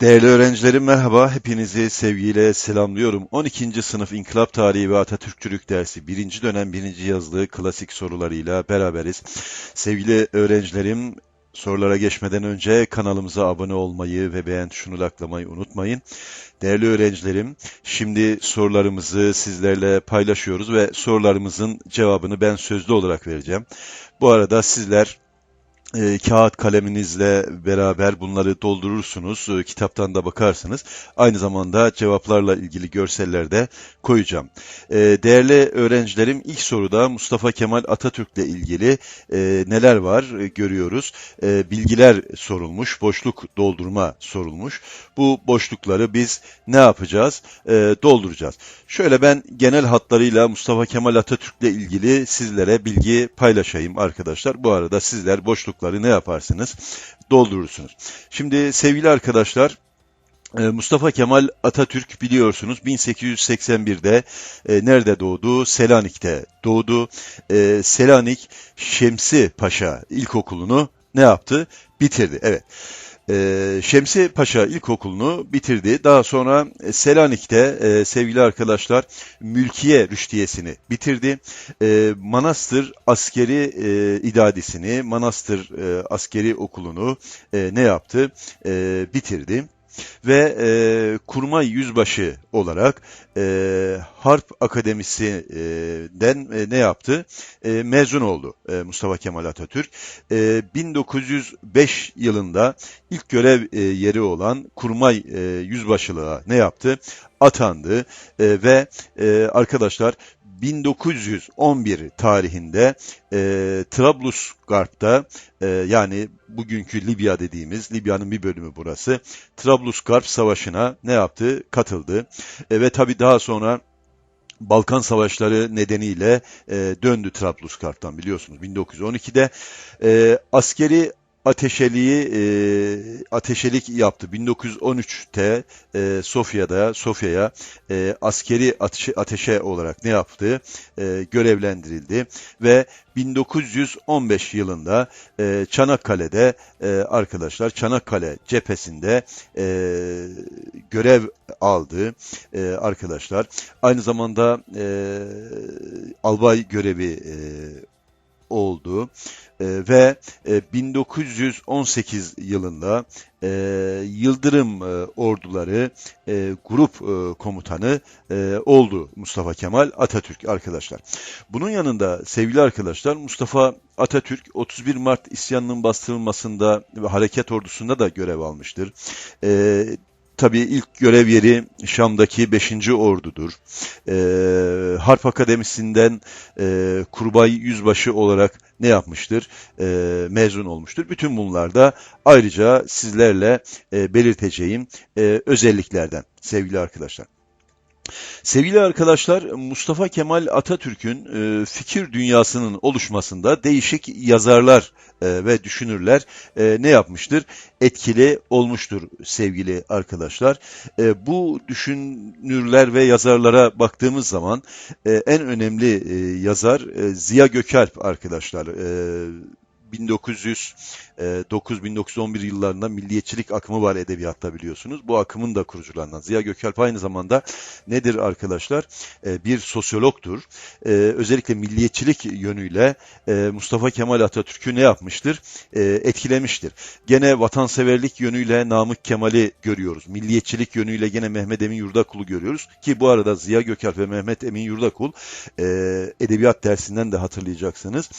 Değerli öğrencilerim merhaba, hepinizi sevgiyle selamlıyorum. 12. sınıf İnkılap Tarihi ve Atatürkçülük dersi 1. dönem 1. yazılı klasik sorularıyla beraberiz. Sevgili öğrencilerim, sorulara geçmeden önce kanalımıza abone olmayı ve beğen tuşunu laklamayı unutmayın. Değerli öğrencilerim, şimdi sorularımızı sizlerle paylaşıyoruz ve sorularımızın cevabını ben sözlü olarak vereceğim. Bu arada sizler e, kağıt kaleminizle beraber bunları doldurursunuz. E, kitaptan da bakarsınız. Aynı zamanda cevaplarla ilgili görseller de koyacağım. E, değerli öğrencilerim ilk soruda Mustafa Kemal Atatürk'le ilgili e, neler var e, görüyoruz. E, bilgiler sorulmuş, boşluk doldurma sorulmuş. Bu boşlukları biz ne yapacağız? E, dolduracağız. Şöyle ben genel hatlarıyla Mustafa Kemal Atatürk'le ilgili sizlere bilgi paylaşayım arkadaşlar. Bu arada sizler boşluk boşlukları ne yaparsınız? Doldurursunuz. Şimdi sevgili arkadaşlar, e, Mustafa Kemal Atatürk biliyorsunuz 1881'de e, nerede doğdu? Selanik'te doğdu. E, Selanik Şemsi Paşa İlkokulu'nu ne yaptı? Bitirdi. Evet. Ee, Şemsi Paşa İlkokulu'nu bitirdi. Daha sonra e, Selanik'te e, sevgili arkadaşlar Mülkiye Rüştiyesini bitirdi. E, Manastır Askeri e, Manastır e, Askeri Okulu'nu ne yaptı? Bitirdi ve e, kurmay yüzbaşı olarak e, Harp Akademisi'den e, ne yaptı? E, mezun oldu e, Mustafa Kemal Atatürk. E, 1905 yılında ilk görev e, yeri olan kurmay e, yüzbaşılığa ne yaptı? Atandı e, ve e, arkadaşlar 1911 tarihinde e, Trablusgarp'ta e, yani bugünkü Libya dediğimiz Libya'nın bir bölümü burası Trablusgarp Savaşı'na ne yaptı? Katıldı. E, ve tabi daha sonra Balkan Savaşları nedeniyle e, döndü Trablusgarp'tan biliyorsunuz 1912'de. E, askeri ateşeliği e, ateşelik yaptı. 1913'te e, Sofya'da Sofya'ya e, askeri ateşe, ateşe olarak ne yaptı? E, görevlendirildi ve 1915 yılında e, Çanakkale'de e, arkadaşlar Çanakkale cephesinde e, görev aldı e, arkadaşlar. Aynı zamanda e, albay görevi e, oldu e, ve e, 1918 yılında e, Yıldırım e, orduları e, grup e, komutanı e, oldu Mustafa Kemal Atatürk arkadaşlar. Bunun yanında sevgili arkadaşlar Mustafa Atatürk 31 Mart isyanının bastırılmasında ve hareket ordusunda da görev almıştır. E, Tabii ilk görev yeri Şam'daki 5. Ordu'dur. E, Harp Akademisi'nden e, Kurbay Yüzbaşı olarak ne yapmıştır? E, mezun olmuştur. Bütün bunlar da ayrıca sizlerle e, belirteceğim e, özelliklerden sevgili arkadaşlar. Sevgili arkadaşlar, Mustafa Kemal Atatürk'ün e, fikir dünyasının oluşmasında değişik yazarlar e, ve düşünürler e, ne yapmıştır? Etkili olmuştur sevgili arkadaşlar. E, bu düşünürler ve yazarlara baktığımız zaman e, en önemli e, yazar e, Ziya Gökalp arkadaşlar. E, 1909-1911 yıllarında milliyetçilik akımı var edebiyatta biliyorsunuz. Bu akımın da kurucularından. Ziya Gökalp aynı zamanda nedir arkadaşlar? Bir sosyologtur. Özellikle milliyetçilik yönüyle Mustafa Kemal Atatürk'ü ne yapmıştır? Etkilemiştir. Gene vatanseverlik yönüyle Namık Kemal'i görüyoruz. Milliyetçilik yönüyle gene Mehmet Emin Yurdakul'u görüyoruz. Ki bu arada Ziya Gökalp ve Mehmet Emin Yurdakul edebiyat dersinden de hatırlayacaksınız.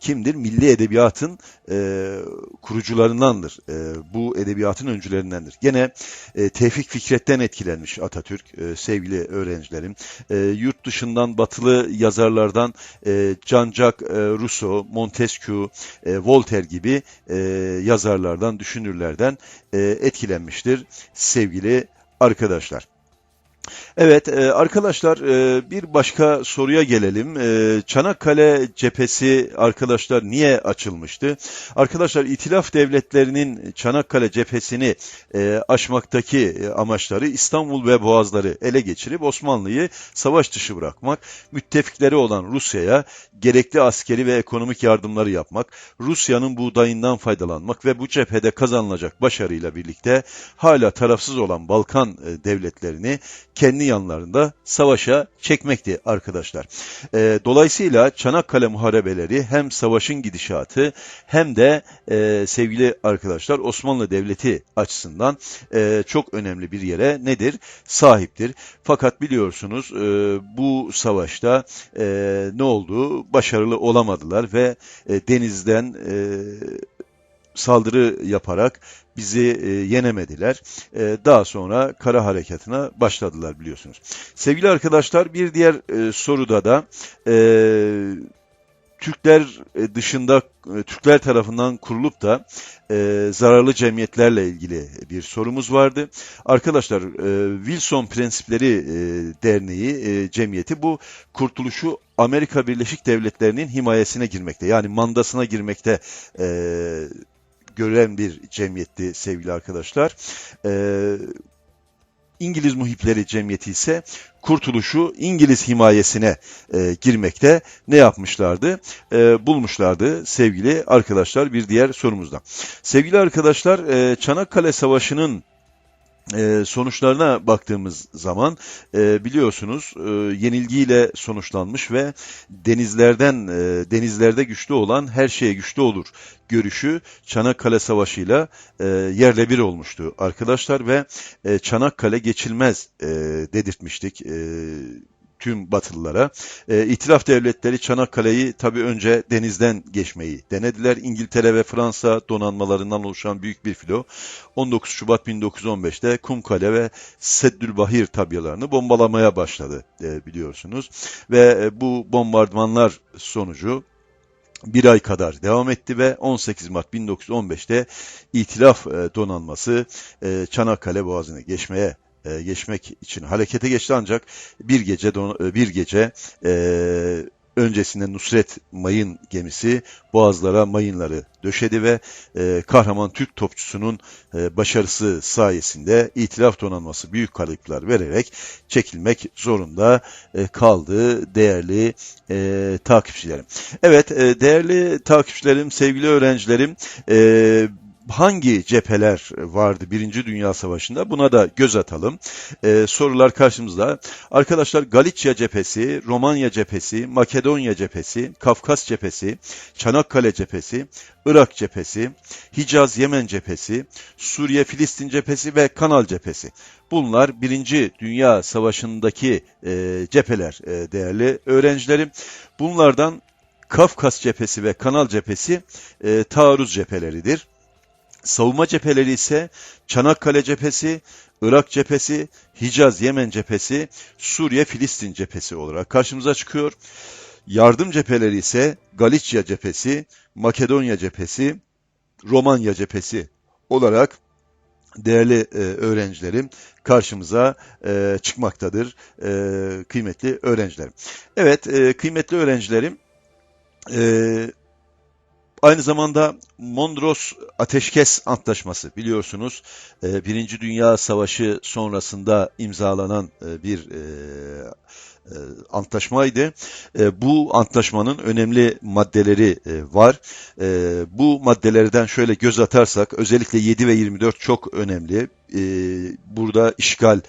Kimdir? Milli edebiyat edebiyatın e, kurucularındandır. E, bu edebiyatın öncülerindendir. Gene e, Tevfik Fikret'ten etkilenmiş Atatürk e, sevgili öğrencilerim. E, yurt dışından batılı yazarlardan e, Jean-Jacques e, Rousseau, Montesquieu, e, Voltaire gibi e, yazarlardan, düşünürlerden e, etkilenmiştir sevgili arkadaşlar. Evet e, arkadaşlar e, bir başka soruya gelelim. E, Çanakkale cephesi arkadaşlar niye açılmıştı? Arkadaşlar İtilaf devletlerinin Çanakkale cephesini aşmaktaki amaçları İstanbul ve Boğazları ele geçirip Osmanlı'yı savaş dışı bırakmak, müttefikleri olan Rusya'ya gerekli askeri ve ekonomik yardımları yapmak, Rusya'nın buğdayından faydalanmak ve bu cephede kazanılacak başarıyla birlikte hala tarafsız olan Balkan devletlerini kendi yanlarında savaşa çekmekti arkadaşlar. E, dolayısıyla Çanakkale muharebeleri hem savaşın gidişatı hem de e, sevgili arkadaşlar Osmanlı Devleti açısından e, çok önemli bir yere nedir? Sahiptir. Fakat biliyorsunuz e, bu savaşta e, ne oldu? Başarılı olamadılar ve e, denizden e, saldırı yaparak bizi e, yenemediler. E, daha sonra kara harekatına başladılar biliyorsunuz. Sevgili arkadaşlar bir diğer e, soruda da e, Türkler e, dışında e, Türkler tarafından kurulup da e, zararlı cemiyetlerle ilgili bir sorumuz vardı. Arkadaşlar e, Wilson Prensipleri e, Derneği e, cemiyeti bu kurtuluşu Amerika Birleşik Devletleri'nin himayesine girmekte yani mandasına girmekte e, gören bir cemiyetti sevgili arkadaşlar. Ee, İngiliz Muhipleri Cemiyeti ise kurtuluşu İngiliz himayesine e, girmekte ne yapmışlardı? E, bulmuşlardı sevgili arkadaşlar bir diğer sorumuzda. Sevgili arkadaşlar e, Çanakkale Savaşı'nın e, sonuçlarına baktığımız zaman e, biliyorsunuz e, yenilgiyle sonuçlanmış ve denizlerden e, denizlerde güçlü olan her şeye güçlü olur görüşü Çanakkale Savaşı'yla e, yerle bir olmuştu arkadaşlar ve e, Çanakkale geçilmez dedirtmiştik. Tüm Batılılara. E, İtilaf devletleri Çanakkale'yi tabii önce denizden geçmeyi denediler. İngiltere ve Fransa donanmalarından oluşan büyük bir filo 19 Şubat 1915'te Kumkale ve Seddülbahir tabyalarını bombalamaya başladı e, biliyorsunuz. Ve e, bu bombardımanlar sonucu bir ay kadar devam etti ve 18 Mart 1915'te İtilaf e, donanması e, Çanakkale Boğazı'nı geçmeye e, geçmek için harekete geçti ancak bir gece e, bir gece e, öncesinde Nusret Mayın gemisi boğazlara mayınları döşedi ve e, kahraman Türk topçusunun e, başarısı sayesinde itilaf donanması büyük kayıplar vererek çekilmek zorunda e, kaldı değerli e, takipçilerim. Evet e, değerli takipçilerim, sevgili öğrencilerim e, hangi cepheler vardı Birinci Dünya Savaşı'nda buna da göz atalım. Ee, sorular karşımızda. Arkadaşlar Galicia cephesi, Romanya cephesi, Makedonya cephesi, Kafkas cephesi, Çanakkale cephesi, Irak cephesi, Hicaz Yemen cephesi, Suriye Filistin cephesi ve Kanal cephesi. Bunlar Birinci Dünya Savaşı'ndaki e, cepheler e, değerli öğrencilerim. Bunlardan Kafkas cephesi ve Kanal cephesi e, taarruz cepheleridir. Savunma cepheleri ise Çanakkale cephesi, Irak cephesi, Hicaz Yemen cephesi, Suriye Filistin cephesi olarak karşımıza çıkıyor. Yardım cepheleri ise Galicia cephesi, Makedonya cephesi, Romanya cephesi olarak değerli e, öğrencilerim karşımıza e, çıkmaktadır e, kıymetli öğrencilerim. Evet e, kıymetli öğrencilerim e, Aynı zamanda Mondros Ateşkes Antlaşması biliyorsunuz e, Birinci Dünya Savaşı sonrasında imzalanan e, bir e, antlaşmaydı. Bu antlaşmanın önemli maddeleri var. Bu maddelerden şöyle göz atarsak özellikle 7 ve 24 çok önemli. Burada işgal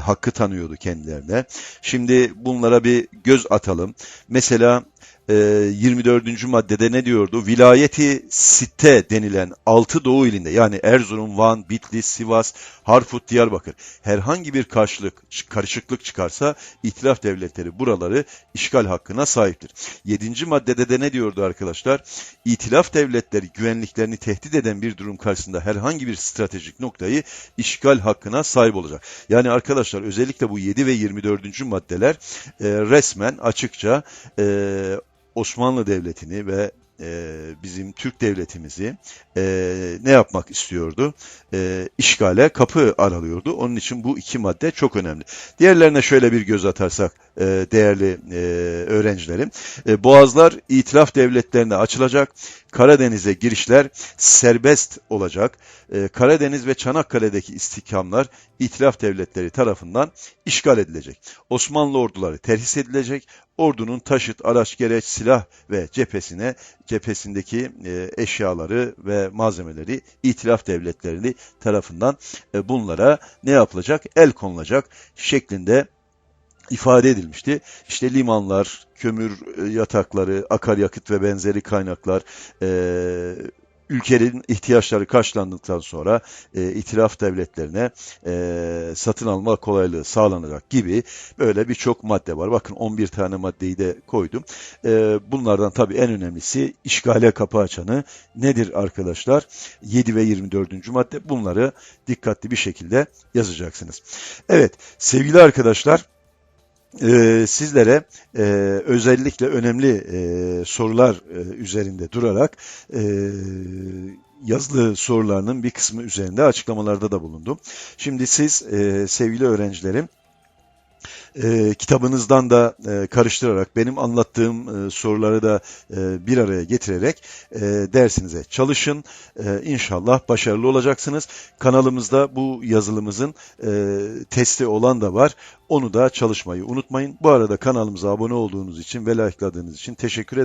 hakkı tanıyordu kendilerine. Şimdi bunlara bir göz atalım. Mesela 24. Ee, maddede ne diyordu? Vilayeti Sitte denilen 6 Doğu ilinde yani Erzurum, Van, Bitlis, Sivas, Harput, Diyarbakır herhangi bir karşılık, karışıklık çıkarsa itilaf devletleri buraları işgal hakkına sahiptir. 7. maddede de ne diyordu arkadaşlar? İtilaf devletleri güvenliklerini tehdit eden bir durum karşısında herhangi bir stratejik noktayı işgal hakkına sahip olacak. Yani arkadaşlar özellikle bu 7 ve 24. maddeler e, resmen açıkça e, Osmanlı Devleti'ni ve e, bizim Türk devletimizi e, ne yapmak istiyordu? E, işgale kapı aralıyordu. Onun için bu iki madde çok önemli. Diğerlerine şöyle bir göz atarsak e, değerli e, öğrencilerim. E, boğazlar itilaf devletlerine açılacak. Karadeniz'e girişler serbest olacak. E, Karadeniz ve Çanakkale'deki istikamlar itilaf devletleri tarafından işgal edilecek. Osmanlı orduları terhis edilecek. Ordunun taşıt, araç, gereç, silah ve cephesine cephesindeki e, eşyaları ve malzemeleri itilaf devletleri tarafından e, bunlara ne yapılacak? El konulacak şeklinde ifade edilmişti. İşte limanlar, kömür e, yatakları, akaryakıt ve benzeri kaynaklar, e, ülkenin ihtiyaçları karşılandıktan sonra e, itilaf devletlerine e, satın alma kolaylığı sağlanacak gibi böyle birçok madde var. Bakın 11 tane maddeyi de koydum. E, bunlardan tabii en önemlisi işgale kapı açanı nedir arkadaşlar? 7 ve 24. madde bunları dikkatli bir şekilde yazacaksınız. Evet sevgili arkadaşlar e, sizlere e, özellikle önemli e, sorular e, üzerinde durarak e, yazılı sorularının bir kısmı üzerinde açıklamalarda da bulundum. Şimdi siz e, sevgili öğrencilerim e, kitabınızdan da e, karıştırarak benim anlattığım e, soruları da e, bir araya getirerek e, dersinize çalışın. E, inşallah başarılı olacaksınız. Kanalımızda bu yazılımızın e, testi olan da var. Onu da çalışmayı unutmayın. Bu arada kanalımıza abone olduğunuz için ve likeladığınız için teşekkür ederim.